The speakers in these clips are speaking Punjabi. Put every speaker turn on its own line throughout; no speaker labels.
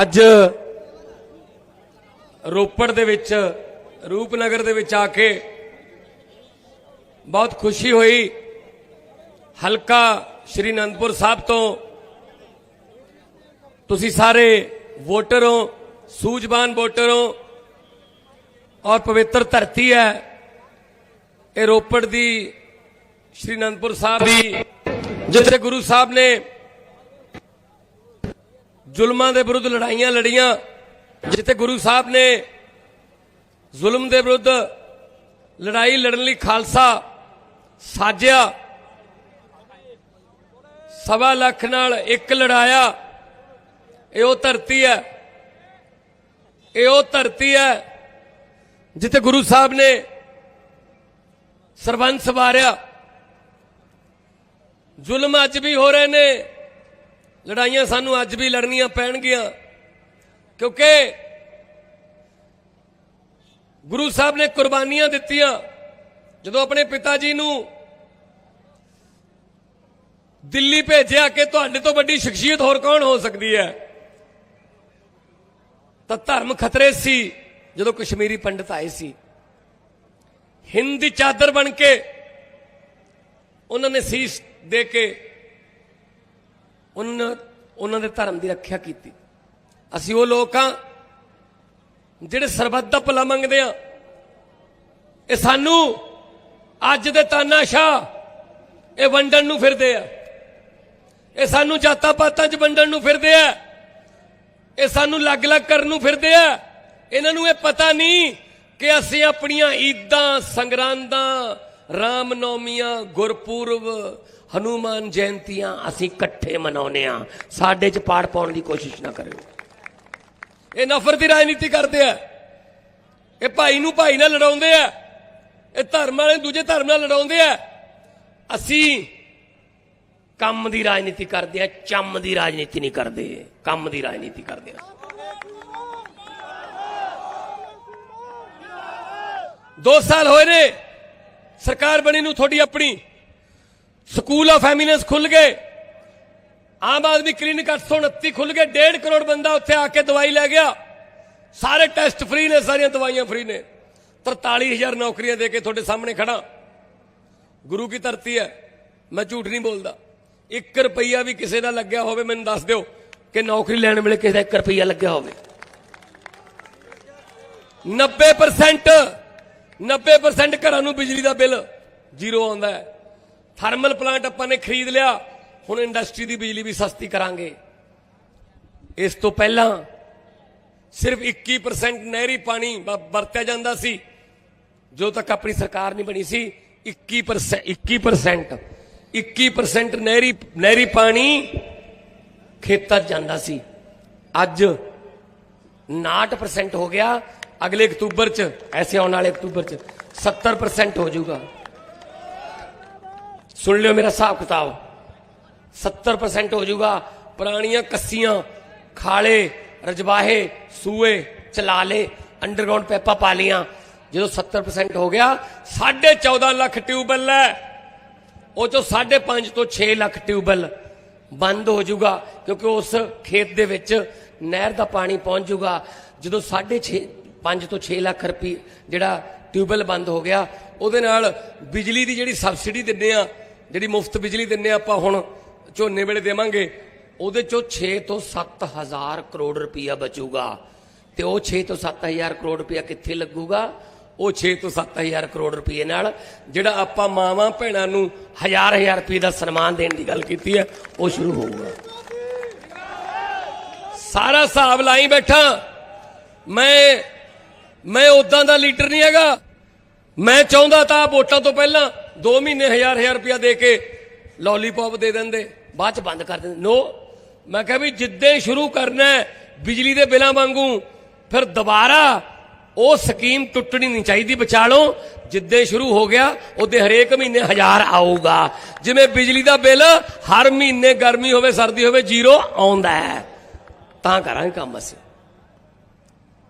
ਅੱਜ ਰੋਪੜ ਦੇ ਵਿੱਚ, ਰੂਪਨਗਰ ਦੇ ਵਿੱਚ ਆ ਕੇ ਬਹੁਤ ਖੁਸ਼ੀ ਹੋਈ। ਹਲਕਾ ਸ਼੍ਰੀ ਅਨੰਦਪੁਰ ਸਾਹਿਬ ਤੋਂ ਤੁਸੀਂ ਸਾਰੇ ਵੋਟਰ ਹੋ ਸੂਝਵਾਨ ਵੋਟਰ ਹੋ ਔਰ ਪਵਿੱਤਰ ਧਰਤੀ ਹੈ। ਇਹ ਰੋਪੜ ਦੀ ਸ਼੍ਰੀ ਅਨੰਦਪੁਰ ਸਾਹਿਬ ਦੀ ਜਿੱਥੇ ਗੁਰੂ ਸਾਹਿਬ ਨੇ ਜ਼ੁਲਮਾਂ ਦੇ ਵਿਰੁੱਧ ਲੜਾਈਆਂ ਲੜੀਆਂ, ਜਿੱਥੇ ਗੁਰੂ ਸਾਹਿਬ ਨੇ ਜ਼ੁਲਮ ਦੇ ਵਿਰੁੱਧ ਲੜਾਈ ਲੜਨ ਲਈ ਖਾਲਸਾ ਸਾਜਿਆ। ਸਵਾ ਲੱਖ ਨਾਲ ਇੱਕ ਲੜਾਇਆ। ਇਹ ਉਹ ਧਰਤੀ ਹੈ। ਇਹ ਉਹ ਧਰਤੀ ਹੈ ਜਿੱਥੇ ਗੁਰੂ ਸਾਹਿਬ ਨੇ ਸਰਬੰਸ ਵਾਰਿਆ। ਜ਼ੁਲਮ ਅੱਜ ਵੀ ਹੋ ਰਹੇ ਨੇ। ਲੜਾਈਆਂ ਸਾਨੂੰ ਅੱਜ ਵੀ ਲੜਨੀਆਂ ਪੈਣਗੀਆਂ। ਕਿਉਂਕਿ ਗੁਰੂ ਸਾਹਿਬ ਨੇ ਕੁਰਬਾਨੀਆਂ ਦਿੱਤੀਆਂ। ਜਦੋਂ ਆਪਣੇ ਪਿਤਾ ਜੀ ਨੂੰ ਦਿੱਲੀ ਭੇਜਿਆ ਕਿ ਤੁਹਾਡੇ ਤੋਂ ਵੱਡੀ ਸ਼ਖਸੀਅਤ ਹੋਰ ਕੌਣ ਹੋ ਸਕਦੀ ਹੈ? ਤਾਂ ਧਰਮ ਖਤਰੇ ਸੀ, ਜਦੋਂ ਕਸ਼ਮੀਰੀ ਪੰਡਤ ਆਏ ਸੀ। ਹਿੰਦ ਦੀ ਚਾਦਰ ਬਣ ਕੇ ਉਹਨਾਂ ਨੇ ਸੀਸ ਦੇ ਕੇ ਉਹਨਾਂ ਉਹਨਾਂ ਦੇ ਧਰਮ ਦੀ ਰੱਖਿਆ ਕੀਤੀ। ਅਸੀਂ ਉਹ ਲੋਕ ਆ ਜਿਹੜੇ ਸਰਬੱਤ ਦਾ ਭਲਾ ਮੰਗਦੇ ਆ ਇਹ ਸਾਨੂੰ ਅੱਜ ਦੇ ਤਾਨਾਸ਼ਾਹ ਇਹ ਵੰਡਣ ਨੂੰ ਫਿਰਦੇ ਆ। ਇਹ ਸਾਨੂੰ ਜਾਤਾਂ ਪਾਤਾਂ 'ਚ ਵੰਡਣ ਨੂੰ ਫਿਰਦੇ ਆ। ਇਹ ਸਾਨੂੰ ਅਲੱਗ ਅਲੱਗ ਕਰਨ ਨੂੰ ਫਿਰਦੇ ਆ। ਇਹਨਾਂ ਨੂੰ ਇਹ ਪਤਾ ਨਹੀਂ ਕਿ ਅਸੀਂ ਆਪਣੀਆਂ ਈਦਾਂ, ਸੰਗਰਾਂਦਾਂ, ਰਾਮਨੌਮੀਆਂ, ਗੁਰਪੁਰਬ ਹਨੂਮਾਨ ਜਯੰਤੀਆਂ ਅਸੀਂ ਇਕੱਠੇ ਮਨਾਉਨੇ ਆ ਸਾਡੇ 'ਚ ਪਾੜ ਪਾਉਣ ਦੀ ਕੋਸ਼ਿਸ਼ ਨਾ ਕਰਿਓ। ਇਹ ਨਫ਼ਰਤ ਦੀ ਰਾਜਨੀਤੀ ਕਰਦੇ ਆ। ਇਹ ਭਾਈ ਨੂੰ ਭਾਈ ਨਾਲ ਲੜਾਉਂਦੇ ਆ। ਇਹ ਧਰਮ ਵਾਲੇ ਦੂਜੇ ਧਰਮ ਨਾਲ ਲੜਾਉਂਦੇ ਆ। ਅਸੀਂ ਕੰਮ ਦੀ ਰਾਜਨੀਤੀ ਕਰਦੇ ਆ, ਚੰਮ ਦੀ ਰਾਜਨੀਤੀ ਨਹੀਂ ਕਰਦੇ। ਕੰਮ ਦੀ ਰਾਜਨੀਤੀ ਕਰਦੇ ਆ ਦੋ ਸਾਲ ਹੋਏ ਨੇ। ਸਰਕਾਰ ਬਣੀ ਨੂੰ ਤੁਹਾਡੀ ਆਪਣੀ। ਸਕੂਲ ਆਫ ਐਮੀਨੈਂਸ ਖੁੱਲ ਗਏ। ਆਮ ਆਦਮੀ ਕਲੀਨਿਕ 829 ਖੁੱਲ ਗਏ। 1.5 ਕਰੋੜ ਬੰਦਾ ਉੱਥੇ ਆ ਕੇ ਦਵਾਈ ਲੈ ਗਿਆ। ਸਾਰੇ ਟੈਸਟ ਫ੍ਰੀ ਨੇ, ਸਾਰੀਆਂ ਦਵਾਈਆਂ ਫ੍ਰੀ ਨੇ। 43000 ਨੌਕਰੀਆਂ ਦੇ ਕੇ ਤੁਹਾਡੇ ਸਾਹਮਣੇ ਖੜਾ ਗੁਰੂ ਕੀ ਧਰਤੀ ਹੈ? ਮੈਂ ਝੂਠ ਨਹੀਂ ਬੋਲਦਾ। 1 ਰੁਪਈਆ ਵੀ ਕਿਸੇ ਦਾ ਲੱਗਿਆ ਹੋਵੇ, ਮੈਨੂੰ ਦੱਸ ਦਿਓ ਕਿ ਨੌਕਰੀ ਲੈਣ ਵੇਲੇ ਕਿਸੇ ਦਾ 1 ਰੁਪਈਆ ਲੱਗਿਆ ਹੋਵੇ। 90% 90% ਘਰਾਂ ਨੂੰ ਬਿਜਲੀ ਦਾ ਬਿੱਲ ਜ਼ੀਰੋ ਆਉਂਦਾ ਹੈ। ਥਰਮਲ ਪਲਾਂਟ ਆਪਾਂ ਨੇ ਖਰੀਦ ਲਿਆ, ਹੁਣ ਇੰਡਸਟਰੀ ਦੀ ਬਿਜਲੀ ਵੀ ਸਸਤੀ ਕਰਾਂਗੇ। ਇਸ ਤੋਂ ਪਹਿਲਾਂ ਸਿਰਫ 21% ਨਹਿਰੀ ਪਾਣੀ ਵਰਤਿਆ ਜਾਂਦਾ ਸੀ। ਜੋ ਤੱਕ ਆਪਣੀ ਸਰਕਾਰ ਨਹੀਂ ਬਣੀ ਸੀ 21% 21% 21% ਨਹਿਰੀ ਨਹਿਰੀ ਪਾਣੀ ਖੇਤਾਂ 'ਚ ਜਾਂਦਾ ਸੀ। ਅੱਜ 59% ਹੋ ਗਿਆ, ਅਗਲੇ ਅਕਤੂਬਰ 'ਚ, ਐਸੇ ਆਉਣ ਵਾਲੇ ਅਕਤੂਬਰ 'ਚ 70% ਹੋ ਜਾਊਗਾ। ਸੁਣ ਲਿਓ ਮੇਰਾ ਹਿਸਾਬ ਕਿਤਾਬ। 70% ਹੋ ਜਾਊਗਾ। ਪੁਰਾਣੀਆਂ ਕੱਸੀਆਂ ਖਾਲੇ, ਰਜਵਾਹੇ, ਸੂਏ, ਚਲਾਲੇ ਅੰਡਰਗਰਾਉਂਡ ਪੈਪਾ ਪਾ ਲੀਆਂ ਜਦੋਂ 70% ਹੋ ਗਿਆ 14.5 ਲੱਖ ਟਿਊਬਵੈੱਲ ਹੈ। ਉਹ ਚੋਂ 5.5 ਤੋਂ 6 ਲੱਖ ਟਿਊਬਵੈੱਲ ਬੰਦ ਹੋ ਜਾਊਗਾ, ਕਿਉਂਕਿ ਉਸ ਖੇਤ ਦੇ ਵਿੱਚ ਨਹਿਰ ਦਾ ਪਾਣੀ ਪਹੁੰਚ ਜਾਊਗਾ। ਜਦੋਂ 6.5 5 ਤੋਂ 6 ਲੱਖ ਰੁਪਏ ਜਿਹੜਾ ਟਿਊਬਵੈੱਲ ਬੰਦ ਹੋ ਗਿਆ, ਉਹਦੇ ਨਾਲ ਬਿਜਲੀ ਦੀ ਜਿਹੜੀ ਸਬਸਿਡੀ ਦਿੰਦੇ ਆ ਜਿਹੜੀ ਮੁਫਤ ਬਿਜਲੀ ਦਿੰਦੇ ਆ ਆਪਾਂ ਹੁਣ, ਝੋਨੇ ਵੇਲੇ ਦੇਵਾਂਗੇ, ਉਹਦੇ ਚੋਂ 6 ਤੋਂ 7000 ਕਰੋੜ ਰੁਪਇਆ ਬਚੂਗਾ। ਤੇ ਉਹ 6 ਤੋਂ 7000 ਕਰੋੜ ਰੁਪਇਆ ਕਿੱਥੇ ਲੱਗੂਗਾ? ਉਹ 6 ਤੋਂ 7000 ਕਰੋੜ ਰੁਪਏ ਨਾਲ, ਜਿਹੜਾ ਆਪਾਂ ਮਾਵਾਂ ਭੈਣਾਂ ਨੂੰ ਹਜ਼ਾਰ ਹਜ਼ਾਰ ਰੁਪਏ ਦਾ ਸਨਮਾਨ ਦੇਣ ਦੀ ਗੱਲ ਕੀਤੀ ਹੈ, ਉਹ ਸ਼ੁਰੂ ਹੋਊਗਾ। ਸਾਰਾ ਹਿਸਾਬ ਲਾਈ ਬੈਠਾ। ਮੈਂ ਮੈਂ ਉਦਾਂ ਦਾ ਲੀਡਰ ਨਹੀਂ ਹੈਗਾ। ਮੈਂ ਚਾਹੁੰਦਾ ਤਾਂ ਵੋਟਾਂ ਤੋਂ ਪਹਿਲਾਂ 2 ਮਹੀਨੇ ਹਜ਼ਾਰ ਹਜ਼ਾਰ ਰੁਪਇਆ ਦੇ ਕੇ ਲੋਲੀਪੌਪ ਦੇ ਦਿੰਦੇ, ਬਾਅਦ ਚ ਬੰਦ ਕਰ ਦਿੰਦੇ। ਨੋ ਮੈਂ ਕਿਹਾ ਵੀ ਜਿੱਦੇ ਸ਼ੁਰੂ ਕਰਨਾ ਬਿਜਲੀ ਦੇ ਬਿੱਲਾਂ ਵਾਂਗੂ, ਫਿਰ ਦੁਬਾਰਾ ਉਹ ਸਕੀਮ ਟੁੱਟਣੀ ਨਹੀਂ ਚਾਹੀਦੀ ਵਿਚਾਲੋ ਲਓ। ਜਿੱਦੇ ਸ਼ੁਰੂ ਹੋ ਗਿਆ, ਉਹਦੇ ਹਰੇਕ ਮਹੀਨੇ ਹਜ਼ਾਰ ਆਊਗਾ। ਜਿਵੇਂ ਬਿਜਲੀ ਦਾ ਬਿੱਲ ਹਰ ਮਹੀਨੇ ਗਰਮੀ ਹੋਵੇ, ਸਰਦੀ ਹੋਵੇ, ਜ਼ੀਰੋ ਆਉਂਦਾ ਹੈ। ਤਾਂ ਕਰਾਂਗੇ ਕੰਮ ਅਸੀਂ।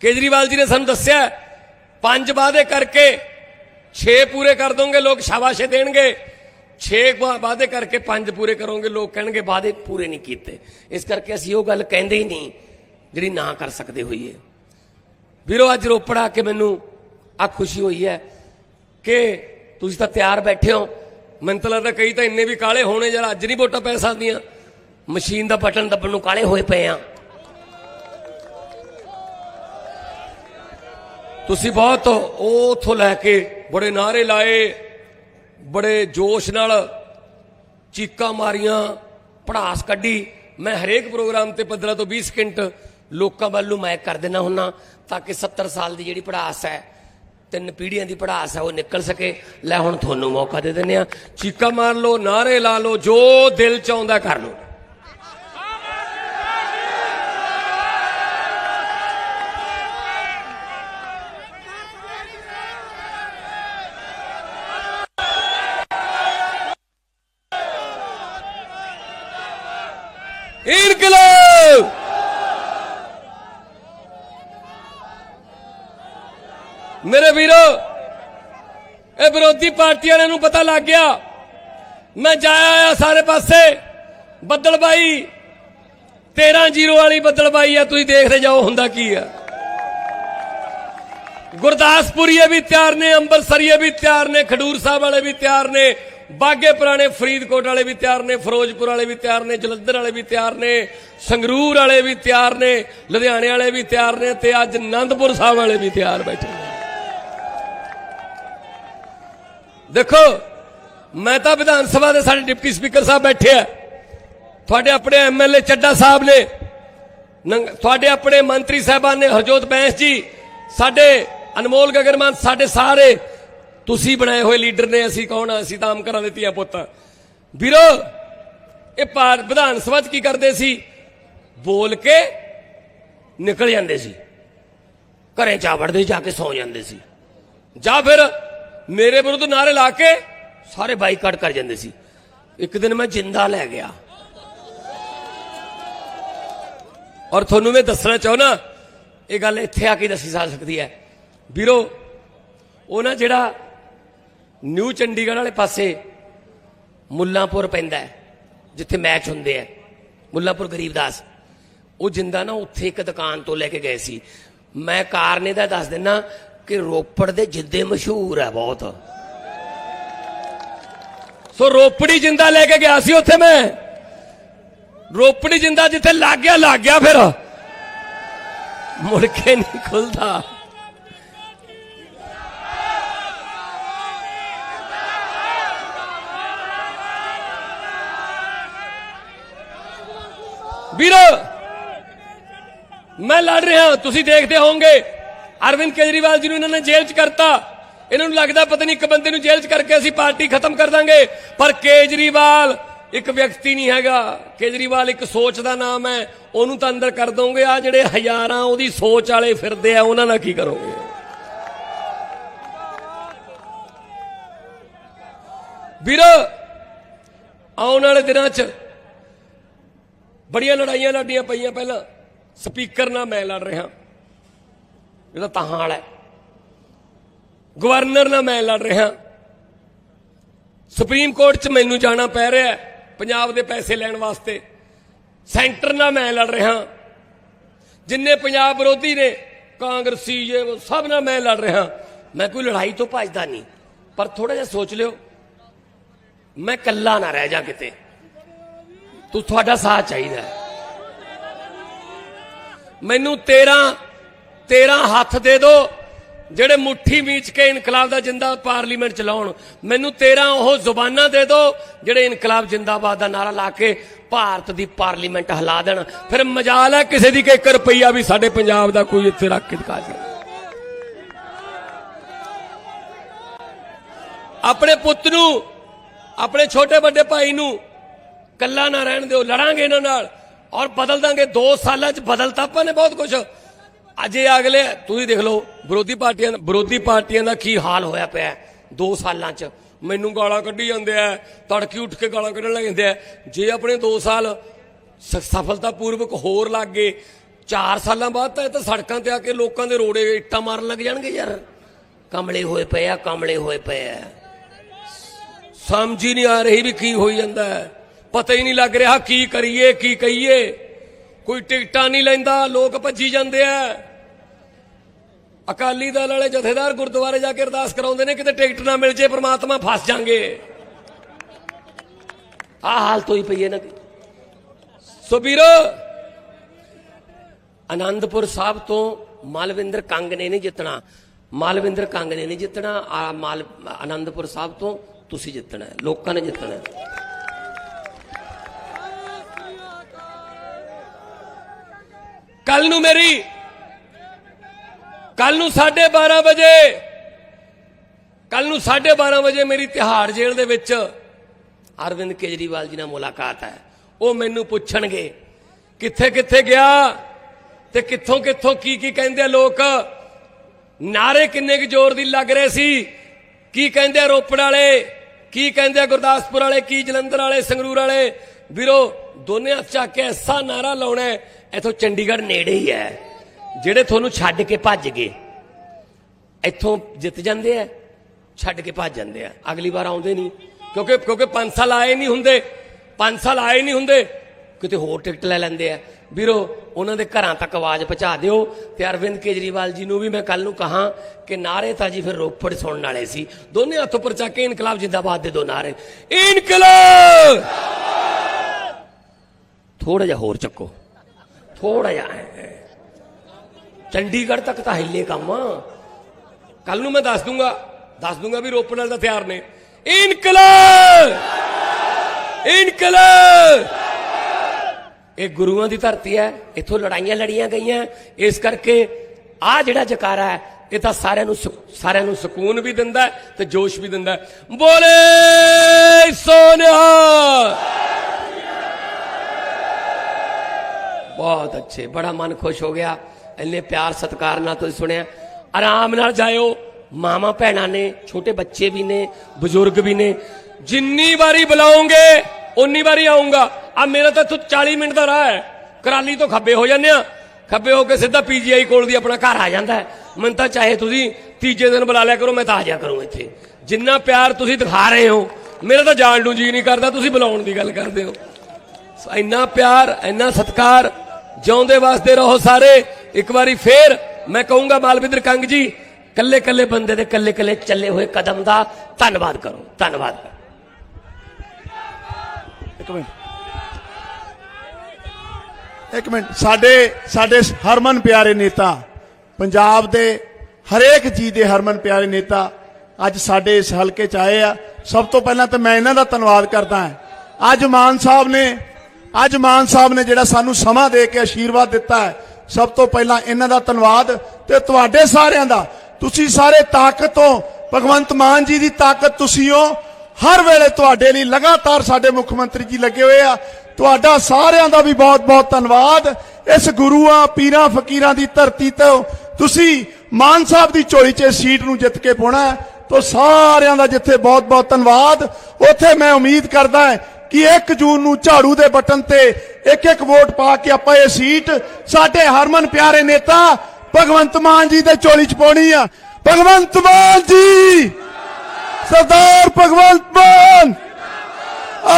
ਕੇਜਰੀਵਾਲ ਜੀ ਨੇ ਸਾਨੂੰ ਦੱਸਿਆ, ਪੰਜ ਵਾਅਦੇ ਕਰਕੇ 6 ਪੂਰੇ ਕਰ ਦੋਗੇ, ਲੋਕ ਸ਼ਾਬਾਸ਼ੇ ਦੇਣਗੇ। 6 ਵਾਅਦੇ ਕਰਕੇ ਪੰਜ ਪੂਰੇ ਕਰੋਗੇ, ਲੋਕ ਕਹਿਣਗੇ ਵਾਅਦੇ ਪੂਰੇ ਨਹੀਂ ਕੀਤੇ। ਇਸ ਕਰਕੇ ਅਸੀਂ ਉਹ ਗੱਲ ਕਹਿੰਦੇ ਹੀ ਨਹੀਂ, ਜਿਹੜੀ ਨਾ ਕਰ ਸਕਦੇ ਹੋਈਏ। ਵੀਰੋ, ਅੱਜ ਰੋਪੜ ਆ ਕੇ ਮੈਨੂੰ ਆ ਖੁਸ਼ੀ ਹੋਈ ਹੈ ਕਿ ਤੁਸੀਂ ਤਾਂ ਤਿਆਰ ਬੈਠੇ ਹੋ। ਮੈਨੂੰ ਲੱਗਦਾ ਕਈ ਤਾਂ ਇੰਨੇ ਵੀ ਕਾਲੇ ਹੋਣੇ, ਜਰਾ ਅੱਜ ਨਹੀਂ ਵੋਟਾਂ ਪੈ ਸਕਦੀਆਂ। ਮਸ਼ੀਨ ਦਾ ਬਟਨ ਦੱਬਣ ਨੂੰ ਕਾਲੇ ਹੋਏ ਪਏ ਆ। ਤੁਸੀਂ ਬਹੁਤ ਉਹ ਉੱਥੋਂ ਲੈ ਕੇ ਬੜੇ ਨਾਰੇ ਲਾਏ, ਬੜੇ ਜੋਸ਼ ਨਾਲ ਚੀਕਾਂ ਮਾਰੀਆਂ, ਪੜਾਸ ਕੱਢੀ। ਮੈਂ ਹਰੇਕ ਪ੍ਰੋਗਰਾਮ ਤੇ 15 ਤੋਂ 20 ਸਕਿੰਟ ਲੋਕਾਂ ਵੱਲ ਨੂੰ ਮੈਂ ਕਰ ਦੇਣਾ ਹੁੰਨਾ ਤਾਂ ਕਿ 70 ਸਾਲ ਦੀ ਜਿਹੜੀ ਪੜਾਸ ਹੈ, ਤਿੰਨ ਪੀੜ੍ਹੀਆਂ ਦੀ ਪੜਾਸ ਹੈ, ਉਹ ਨਿਕਲ ਸਕੇ। ਲੈ ਹੁਣ ਤੁਹਾਨੂੰ ਮੌਕਾ ਦੇ ਦਿੰਦੇ ਆ ਚੀਕਾਂ ਮਾਰ ਲਓ ਨਾਰੇ ਲਾ ਲਓ, ਜੋ ਦਿਲ ਚਾਹੁੰਦਾ ਆਉਂਦਾ ਕਰ ਲਓ। ਮੇਰੇ ਵੀਰੋ, ਇਹ ਵਿਰੋਧੀ ਪਾਰਟੀਆਂ ਵਾਲਿਆਂ ਨੂੰ ਪਤਾ ਲੱਗ ਗਿਆ। ਮੈਂ ਜਾਇਆ ਆਇਆ ਸਾਰੇ ਪਾਸੇ। ਬੱਦਲਬਾਈ 13 ਜ਼ੀਰੋ ਵਾਲੀ ਬੱਦਲਬਾਈ ਆ, ਤੁਸੀਂ ਦੇਖਦੇ ਜਾਓ ਹੁੰਦਾ ਕੀ ਆ। ਗੁਰਦਾਸਪੁਰੀਏ ਵੀ ਤਿਆਰ ਨੇ ਅੰਮ੍ਰਿਤਸਰੀਏ ਵੀ ਤਿਆਰ ਨੇ, ਖਡੂਰ ਸਾਹਿਬ ਵਾਲੇ ਵੀ ਤਿਆਰ ਨੇ, ਬਾਗੇ ਪੁਰਾਣੇ ਫਰੀਦਕੋਟ ਵਾਲੇ ਵੀ ਤਿਆਰ ਨੇ, ਫਿਰੋਜ਼ਪੁਰ ਵਾਲੇ ਵੀ ਤਿਆਰ ਨੇ, ਜਲੰਧਰ ਵਾਲੇ ਵੀ ਤਿਆਰ ਨੇ, ਸੰਗਰੂਰ ਵਾਲੇ ਵੀ ਤਿਆਰ ਨੇ, ਲੁਧਿਆਣੇ ਵਾਲੇ ਵੀ ਤਿਆਰ ਨੇ ਤੇ ਅੱਜ ਆਨੰਦਪੁਰ ਸਾਹਿਬ ਵਾਲੇ ਵੀ ਤਿਆਰ ਬੈਠੇ ਨੇ ਦੇਖੋ, ਮੈਂ ਤਾਂ ਵਿਧਾਨ ਸਭਾ ਦੇ ਸਾਡੇ ਡਿਪਟੀ ਸਪੀਕਰ ਸਾਹਿਬ ਬੈਠੇ ਆ। ਤੁਹਾਡੇ ਆਪਣੇ ਐਮਐਲਏ ਚੱਡਾ ਸਾਹਿਬ ਨੇ ਤੁਹਾਡੇ ਆਪਣੇ ਮੰਤਰੀ ਸਾਹਿਬਾਨ ਨੇ ਹਰਜੋਤ ਬੈਂਸ ਜੀ, ਸਾਡੇ ਅਨਮੋਲ ਗਗਨਮਾਨ, ਸਾਡੇ ਸਾਰੇ, ਤੁਸੀਂ ਬਣਾਏ ਹੋਏ ਲੀਡਰ ਨੇ, ਅਸੀਂ ਕੌਣ ਆ? ਅਸੀਂ ਤਾਂ ਆਮ ਘਰਾਂ ਦੇ ਧੀਆਂ ਪੁੱਤ। ਵੀਰੋ, ਇਹ ਭਾਰ ਵਿਧਾਨ ਸਭਾ 'ਚ ਕੀ ਕਰਦੇ ਸੀ? ਬੋਲ ਕੇ ਨਿਕਲ ਜਾਂਦੇ ਸੀ। ਘਰੇ ਜਾ ਵੜਦੇ, ਜਾ ਕੇ ਸੌ ਜਾਂਦੇ ਸੀ। ਜਾਂ ਫਿਰ ਮੇਰੇ ਵਿਰੁੱਧ ਨਾਰੇ ਲਾ ਕੇ ਸਾਰੇ ਬਾਈਕਾਟ ਕਰ ਜਾਂਦੇ ਸੀ। ਇੱਕ ਦਿਨ ਮੈਂ ਜਿੰਦਾ ਲੈ ਗਿਆ। ਔਰ ਤੁਹਾਨੂੰ ਮੈਂ ਦੱਸਣਾ ਚਾਹੁੰਦਾ ਇਹ ਗੱਲ ਇੱਥੇ ਆ ਕੇ ਦੱਸੀ ਜਾ ਸਕਦੀ ਹੈ। ਵੀਰੋ, ਉਹ ਨਾ ਜਿਹੜਾ ਨਿਊ ਚੰਡੀਗੜ੍ਹ ਵਾਲੇ ਪਾਸੇ ਮੁੱਲਾਂਪੁਰ ਪੈਂਦਾ ਹੈ, ਜਿੱਥੇ ਮੈਚ ਹੁੰਦੇ ਆ ਮੁੱਲਾਂਪੁਰ ਗਰੀਬਦਾਸ ਉਹ ਜਿੰਦਾ ਨਾ ਉੱਥੇ ਇੱਕ ਦੁਕਾਨ ਤੋਂ ਲੈ ਕੇ ਗਏ ਸੀ। ਮੈਂ ਕਾਰਨੇ ਦਾ ਦੱਸ ਦਿੰਨਾ ਕਿ ਰੋਪੜ ਦੇ ਜਿੱਦੇ ਮਸ਼ਹੂਰ ਹੈ ਬਹੁਤ। ਸੋ ਰੋਪੜੀ ਜਿੰਦਾ ਲੈ ਕੇ ਗਿਆ ਸੀ ਉੱਥੇ ਮੈਂ। ਰੋਪੜੀ ਜਿੰਦਾ ਜਿੱਥੇ ਲੱਗ ਗਿਆ ਲੱਗ ਗਿਆ ਫਿਰ। ਮੁੜ ਕੇ ਨਹੀਂ ਖੁੱਲਦਾ। ਵੀਰੋ, ਮੈਂ ਲੜ ਰਿਹਾ, ਤੁਸੀਂ ਦੇਖਦੇ ਹੋਵੋਗੇ। ਅਰਵਿੰਦ ਕੇਜਰੀਵਾਲ ਜੀ ਨੂੰ ਇਹਨਾਂ ਨੇ ਜੇਲ੍ਹ 'ਚ ਕਰਤਾ। ਇਹਨਾਂ ਨੂੰ ਲੱਗਦਾ ਪਤਾ ਨਹੀਂ ਇੱਕ ਬੰਦੇ ਨੂੰ ਜੇਲ੍ਹ 'ਚ ਕਰਕੇ ਅਸੀਂ ਪਾਰਟੀ ਖਤਮ ਕਰ ਦਾਂਗੇ। ਪਰ ਕੇਜਰੀਵਾਲ ਇੱਕ ਵਿਅਕਤੀ ਨਹੀਂ ਹੈਗਾ। ਕੇਜਰੀਵਾਲ ਇੱਕ ਸੋਚ ਦਾ ਨਾਮ ਹੈ। ਉਹਨੂੰ ਤਾਂ ਅੰਦਰ ਕਰ ਦੋਗੇ। ਆ ਜਿਹੜੇ ਹਜ਼ਾਰਾਂ ਉਹਦੀ ਸੋਚ ਵਾਲੇ ਫਿਰਦੇ ਆ, ਉਹਨਾਂ ਨਾਲ ਕੀ ਕਰੋਗੇ? ਵੀਰੋ, ਆਉਣ ਵਾਲੇ ਦਿਨਾਂ 'ਚ ਬੜੀਆਂ ਲੜਾਈਆਂ ਲੜੀਆਂ ਪਈਆਂ। ਪਹਿਲਾਂ ਸਪੀਕਰ ਨਾਲ ਮੈਂ ਲੜ ਰਿਹਾ। ਜਿਹੜਾ ਤਹਾਂ ਵਾਲਾ ਹੈ। ਗਵਰਨਰ ਨਾਲ ਮੈਂ ਲੜ ਰਿਹਾ। ਸੁਪਰੀਮ ਕੋਰਟ 'ਚ ਮੈਨੂੰ ਜਾਣਾ ਪੈ ਰਿਹਾ ਪੰਜਾਬ ਦੇ ਪੈਸੇ ਲੈਣ ਵਾਸਤੇ। ਸੈਂਟਰ ਨਾਲ ਮੈਂ ਲੜ ਰਿਹਾ। ਜਿੰਨੇ ਪੰਜਾਬ ਵਿਰੋਧੀ ਨੇ, ਕਾਂਗਰਸੀ, ਇਹ ਸਭ ਨਾਲ ਮੈਂ ਲੜ ਰਿਹਾ। ਮੈਂ ਕੋਈ ਲੜਾਈ ਤੋਂ ਭੱਜਦਾ ਨਹੀਂ। ਪਰ ਥੋੜਾ ਜਿਹਾ ਸੋਚ ਲਿਓ। ਮੈਂ ਇਕੱਲਾ ਨਾ ਰਹਿ ਜਾ ਕਿਤੇ। ਤੂੰ ਤੁਹਾਡਾ ਸਾਥ ਚਾਹੀਦਾ ਮੈਨੂੰ 13 13 ਹੱਥ ਦੇ ਦਿਓ ਜਿਹੜੇ ਮੁੱਠੀ ਮੀਚ ਕੇ ਇਨਕਲਾਬ ਦਾ ਜਿੰਦਾ ਪਾਰਲੀਮੈਂਟ ਚਲਾਉਣ। ਮੈਨੂੰ 13 ਉਹ ਜ਼ੁਬਾਨਾਂ ਦੇ ਦਿਓ ਜਿਹੜੇ ਇਨਕਲਾਬ ਜਿੰਦਾਬਾਦ ਦਾ ਨਾਰਾ ਲਾ ਕੇ ਭਾਰਤ ਦੀ ਪਾਰਲੀਮੈਂਟ ਹਿਲਾ ਦੇਣ। ਫਿਰ ਮਜਾਲ ਹੈ ਕਿਸੇ ਦੀ ਕਿ 1 ਰੁਪਈਆ ਵੀ ਸਾਡੇ ਪੰਜਾਬ ਦਾ ਕੋਈ ਇੱਥੇ ਰੱਖ ਕੇ ਦਿਖਾ ਦੇ ਆਪਣੇ ਪੁੱਤ ਨੂੰ, ਆਪਣੇ ਛੋਟੇ ਵੱਡੇ ਭਾਈ ਨੂੰ ਕੱਲਾ ਨਾ ਰਹਿਣ ਦਿਓ, ਲੜਾਂਗੇ ਇਹਨਾਂ ਨਾਲ। ਔਰ ਬਦਲ ਦਾਂਗੇ 2 ਸਾਲਾਂ 'ਚ ਬਦਲਤਾ ਆਪਾਂ ਨੇ ਬਹੁਤ ਕੁਝ ਅਜੇ ਅਗਲੇ, ਤੁਸੀਂ ਦੇਖ ਲਓ, ਵਿਰੋਧੀ ਪਾਰਟੀਆਂ ਵਿਰੋਧੀ ਪਾਰਟੀਆਂ ਦਾ ਕੀ ਹਾਲ ਹੋਇਆ ਪਿਆ 2 ਸਾਲਾਂ 'ਚ। ਮੈਨੂੰ ਗਾਲਾਂ ਕੱਢੀ ਜਾਂਦੇ ਆ, ਤੜਕੀ ਉੱਠ ਕੇ ਗਾਲਾਂ ਕੱਢਣ ਲੱਗ ਜਾਂਦੇ ਆ। ਜੇ ਆਪਣੇ 2 ਸਾਲ ਸ- ਸਫਲਤਾਪੂਰਵਕ ਹੋਰ ਲੱਗ ਗਏ 4 ਸਾਲਾਂ ਬਾਅਦ ਤਾਂ ਇਹ ਤਾਂ ਸੜਕਾਂ ਤੇ ਆ ਕੇ ਲੋਕਾਂ ਦੇ ਰੋੜੇ ਇੱਟਾਂ ਮਾਰਨ ਲੱਗ ਜਾਣਗੇ ਯਾਰ। ਕਮਲੇ ਹੋਏ ਪਏ ਆ, ਕਮਲੇ ਹੋਏ ਪਏ ਆ। ਸਮਝ ਹੀ ਨਹੀਂ ਆ ਰਹੀ ਵੀ ਕੀ ਹੋਈ ਜਾਂਦਾ ਪਤਾ ਹੀ ਨਹੀਂ ਲੱਗ ਰਿਹਾ ਕੀ ਕਰੀਏ, ਕੀ ਕਹੀਏ। ਕੋਈ ਟਿਕਟਾਂ ਨਹੀਂ ਲੈਂਦਾ, ਲੋਕ ਭੱਜੀ ਜਾਂਦੇ ਆ। ਅਕਾਲੀ ਦਲ ਵਾਲੇ ਜਥੇਦਾਰ ਗੁਰਦੁਆਰੇ ਜਾ ਕੇ ਅਰਦਾਸ ਕਰਾਉਂਦੇ ਨੇ, ਕਿਤੇ ਟਿਕਟ ਨਾ ਮਿਲ ਜੇ, ਪ੍ਰਮਾਤਮਾ ਫਸ ਜਾਾਂਗੇ। ਆ ਹਾਲਤ ਹੋਈ ਪਈ ਹੈ ਨਾ ਸੋ ਵੀਰੋ ਆਨੰਦਪੁਰ ਸਾਹਿਬ ਤੋਂ ਮਾਲਵਿੰਦਰ ਕੰਗ ਨੇ ਨਹੀਂ ਜਿੱਤਣਾ। ਮਾਲਵਿੰਦਰ ਕੰਗ ਨੇ ਨਹੀਂ ਜਿੱਤਣਾ, ਆ ਮਾਲ ਆਨੰਦਪੁਰ ਸਾਹਿਬ ਤੋਂ ਤੁਸੀਂ ਜਿੱਤਣਾ ਹੈ, ਲੋਕਾਂ ਨੇ ਜਿੱਤਣਾ ਹੈ। ਕੱਲ ਨੂੰ ਮੇਰੀ ਕੱਲ ਨੂੰ 12:30 ਵਜੇ ਕੱਲ ਨੂੰ 12:30 ਵਜੇ ਮੇਰੀ ਤਿਹਾੜ ਜੇਲ੍ਹ ਦੇ ਵਿੱਚ ਅਰਵਿੰਦ ਕੇਜਰੀਵਾਲ ਜੀ ਨਾਲ ਮੁਲਾਕਾਤ ਹੈ। ਉਹ ਮੈਨੂੰ ਪੁੱਛਣਗੇ, ਕਿੱਥੇ ਕਿੱਥੇ ਗਿਆ ਤੇ ਕਿੱਥੋਂ ਕਿੱਥੋਂ ਕੀ ਕੀ ਕਹਿੰਦੇ ਆ ਲੋਕ? ਨਾਰੇ ਕਿੰਨੇ ਕੁ ਜ਼ੋਰ ਦੀ ਲੱਗ ਰਹੇ ਸੀ? ਕੀ ਕਹਿੰਦੇ ਆ ਰੋਪੜ ਵਾਲੇ? ਕੀ ਕਹਿੰਦੇ ਆ ਗੁਰਦਾਸਪੁਰ ਵਾਲੇ? ਕੀ ਜਲੰਧਰ ਵਾਲੇ? ਸੰਗਰੂਰ ਵਾਲੇ? ਵੀਰੋ ਦੋਨੇ ਹੱਥ ਚੱਕ ਕੇ ਐਸਾ ਨਾਰਾ ਲਾਉਣਾ ਇੱਥੋਂ ਚੰਡੀਗੜ੍ਹ ਨੇੜੇ ਹੀ ਹੈ, ਜਿਹੜੇ ਤੁਹਾਨੂੰ ਛੱਡ ਕੇ ਭੱਜ ਗਏ। ਇੱਥੋਂ ਜਿੱਤ ਜਾਂਦੇ ਆ, ਛੱਡ ਕੇ ਭੱਜ ਜਾਂਦੇ ਆ। ਅਗਲੀ ਵਾਰ ਆਉਂਦੇ ਨਹੀਂ, ਕਿਉਂਕਿ ਕਿਉਂਕਿ 5 ਸਾਲ ਆਏ ਨਹੀਂ ਹੁੰਦੇ 5 ਸਾਲ ਆਏ ਨਹੀਂ ਹੁੰਦੇ। ਕਿਤੇ ਹੋਰ ਟਿਕਟ ਲੈ ਲੈਂਦੇ ਆ। ਵੀਰੋ, ਉਹਨਾਂ ਦੇ ਘਰਾਂ ਤੱਕ ਆਵਾਜ਼ ਪਹੁੰਚਾ ਦਿਓ ਤੇ ਅਰਵਿੰਦ ਕੇਜਰੀਵਾਲ ਜੀ ਨੂੰ ਵੀ ਮੈਂ ਕੱਲ ਨੂੰ ਕਹਾ ਕਿ ਨਾਰੇ ਤਾਂ ਜੀ ਫਿਰ ਰੋਪੜ ਸੁਣਨ ਵਾਲੇ ਸੀ। ਦੋਨੇ ਹੱਥ ਉੱਪਰ ਚੱਕ ਕੇ ਇਨਕਲਾਬ ਜਿੰਦਾਬਾਦ ਦੇ ਦੋ ਨਾਰੇ ਇਨਕਲਾਬ! ਥੋੜਾ ਜਿਹਾ ਹੋਰ ਚੱਕੋ। ਥੋੜਾ ਜਿਹਾ ਐਂ। ਚੰਡੀਗੜ੍ਹ ਤੱਕ ਤਾਂ ਹਿੱਲੇ ਕੰਮ। ਕੱਲ ਨੂੰ ਮੈਂ ਦੱਸ ਦੂੰਗਾ ਦੱਸ ਦੂੰਗਾ ਵੀ ਰੋਪਣ ਵਾਲੇ ਤਾਂ ਤਿਆਰ ਨੇ। ਇਨਕਲਾਬ! ਇਨਕਲਾਬ! ਇਹ ਗੁਰੂਆਂ ਦੀ ਧਰਤੀ ਹੈ, ਇੱਥੋਂ ਲੜਾਈਆਂ ਲੜੀਆਂ ਗਈਆਂ। ਇਸ ਕਰਕੇ ਆ ਜਿਹੜਾ ਜਕਾਰਾ ਹੈ, ਇਹ ਤਾਂ ਸਾਰਿਆਂ ਨੂੰ ਸਾਰਿਆਂ ਨੂੰ ਸਕੂਨ ਵੀ ਦਿੰਦਾ ਤੇ ਜੋਸ਼ ਵੀ ਦਿੰਦਾ ਬੋਲੇ ਸੋਨਿਆ! ਬਹੁਤ ਅੱਛੇ, ਬੜਾ ਮਨ ਖੁਸ਼ ਹੋ ਗਿਆ। ਇੰਨੇ ਪਿਆਰ ਸਤਿਕਾਰ ਨਾਲ ਤੁਸੀਂ ਸੁਣਿਆ। ਆਰਾਮ ਨਾਲ ਜਾਇਓ। ਮਾਮਾ ਭੈਣਾਂ ਨੇ, ਛੋਟੇ ਬੱਚੇ ਵੀ ਨੇ, ਬਜ਼ੁਰਗ ਵੀ ਨੇ। ਜਿੰਨੀ ਵਾਰੀ ਬੁਲਾਉਂਗੇ ਉਨੀ ਵਾਰੀ ਆਉਂਗਾ ਆ ਮੇਰਾ ਤਾਂ ਇੱਥੋਂ 40 ਮਿੰਟ ਦਾ ਰਾਹ ਹੈ। ਕਰਾਲੀ ਤੋਂ ਖੱਬੇ ਹੋ ਜਾਂਦੇ ਆ। ਖੱਬੇ ਹੋ ਕੇ ਸਿੱਧਾ ਪੀਜੀਆਈ ਕੋਲ ਦੀ ਆਪਣਾ ਘਰ ਆ ਜਾਂਦਾ ਹੈ। ਮੈਨੂੰ ਤਾਂ ਚਾਹੇ ਤੁਸੀਂ ਤੀਜੇ ਦਿਨ ਬੁਲਾ ਲਿਆ ਕਰੋ, ਮੈਂ ਤਾਂ ਆ ਜਾ ਕਰੂੰ ਇੱਥੇ। ਜਿੰਨਾ ਪਿਆਰ ਤੁਸੀਂ ਦਿਖਾ ਰਹੇ ਹੋ, ਮੇਰਾ ਤਾਂ ਜਾਣ ਨੂੰ ਜੀ ਨਹੀਂ ਕਰਦਾ, ਤੁਸੀਂ ਬੁਲਾਉਣ ਦੀ ਗੱਲ ਕਰਦੇ ਹੋ। ਸੋ ਇੰਨਾ ਪਿਆਰ, ਇੰਨਾ ਸਤਿਕਾਰ ਜਿਉਂਦੇ ਵਾਸਤੇ ਰਹੋ ਸਾਰੇ। ਇੱਕ ਵਾਰੀ ਫੇਰ ਮੈਂ ਕਹੂੰਗਾ ਮਾਲਵਿੰਦਰ ਕੰਗ ਜੀ ਕੱਲੇ ਕੱਲੇ ਬੰਦੇ ਦੇ ਕੱਲੇ ਕੱਲੇ ਚੱਲੇ ਹੋਏ ਕਦਮ ਦਾ ਧੰਨਵਾਦ ਕਰੋ, ਧੰਨਵਾਦ।
ਇੱਕ ਮਿੰਟ। ਇੱਕ ਮਿੰਟ। ਸਾਡੇ ਸਾਡੇ ਹਰਮਨ ਪਿਆਰੇ ਨੇਤਾ, ਪੰਜਾਬ ਦੇ ਹਰੇਕ ਚੀਜ਼ ਦੇ ਹਰਮਨ ਪਿਆਰੇ ਨੇਤਾ, ਅੱਜ ਸਾਡੇ ਇਸ ਹਲਕੇ ਚ ਆਏ ਆ। ਸਭ ਤੋਂ ਪਹਿਲਾਂ ਤਾਂ ਮੈਂ ਇਹਨਾਂ ਦਾ ਧੰਨਵਾਦ ਕਰਦਾ ਹਾਂ। ਅੱਜ ਮਾਨ ਸਾਹਿਬ ਨੇ ਅੱਜ ਮਾਨ ਸਾਹਿਬ ਨੇ ਜਿਹੜਾ ਸਾਨੂੰ ਸਮਾਂ ਦੇ ਕੇ ਆਸ਼ੀਰਵਾਦ ਦਿੱਤਾ ਹੈ, ਸਭ ਤੋਂ ਪਹਿਲਾਂ ਇਹਨਾਂ ਦਾ ਧੰਨਵਾਦ ਤੇ ਤੁਹਾਡੇ ਸਾਰਿਆਂ ਦਾ। ਤੁਸੀਂ ਸਾਰੇ ਤਾਕਤ ਹੋ, ਭਗਵੰਤ ਮਾਨ ਜੀ ਦੀ ਤਾਕਤ ਤੁਸੀਂ ਹੋ। ਹਰ ਵੇਲੇ ਤੁਹਾਡੇ ਲਈ ਲਗਾਤਾਰ ਸਾਡੇ ਮੁੱਖ ਮੰਤਰੀ ਜੀ ਲੱਗੇ ਹੋਏ ਆ। ਤੁਹਾਡਾ ਸਾਰਿਆਂ ਦਾ ਵੀ ਬਹੁਤ-ਬਹੁਤ ਧੰਨਵਾਦ। ਇਸ ਗੁਰੂਆਂ, ਪੀਰਾਂ, ਫਕੀਰਾਂ ਦੀ ਧਰਤੀ ਤੋਂ ਤੁਸੀਂ ਮਾਨ ਸਾਹਿਬ ਦੀ ਝੋਲੀ 'ਚ ਇਸ ਸੀਟ ਨੂੰ ਜਿੱਤ ਕੇ ਪਾਉਣਾ ਹੈ। ਤੋ ਸਾਰਿਆਂ ਦਾ ਜਿੱਥੇ ਬਹੁਤ-ਬਹੁਤ ਧੰਨਵਾਦ। ਉੱਥੇ ਮੈਂ ਉਮੀਦ ਕਰਦਾ ਹਾਂ ਕਿ 1 ਜੂਨ ਨੂੰ ਝਾੜੂ ਦੇ ਬਟਨ ਤੇ ਇੱਕ ਇੱਕ ਵੋਟ ਪਾ ਕੇ ਆਪਾਂ ਇਹ ਸੀਟ ਸਾਡੇ ਹਰਮਨ ਪਿਆਰੇ ਨੇਤਾ ਭਗਵੰਤ ਮਾਨ ਜੀ ਦੇ ਝੋਲੀ 'ਚ ਪਾਉਣੀ ਆ। ਭਗਵੰਤ ਮਾਨ ਜੀ! ਸਰਦਾਰ ਭਗਵੰਤ ਮਾਨ!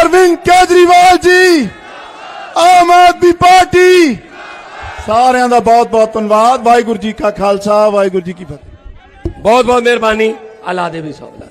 ਅਰਵਿੰਦ ਕੇਜਰੀਵਾਲ ਜੀ! ਆਮ ਆਦਮੀ ਪਾਰਟੀ! ਸਾਰਿਆਂ ਦਾ ਬਹੁਤ ਬਹੁਤ ਧੰਨਵਾਦ। ਵਾਹਿਗੁਰੂ ਜੀ ਕਾ ਖਾਲਸਾ, ਵਾਹਿਗੁਰੂ ਜੀ ਕੀ ਫਤਿਹ।
ਬਹੁਤ ਬਹੁਤ ਮਿਹਰਬਾਨੀ। ਅਲਾ ਦੇ ਵੀ ਸੌਦਾ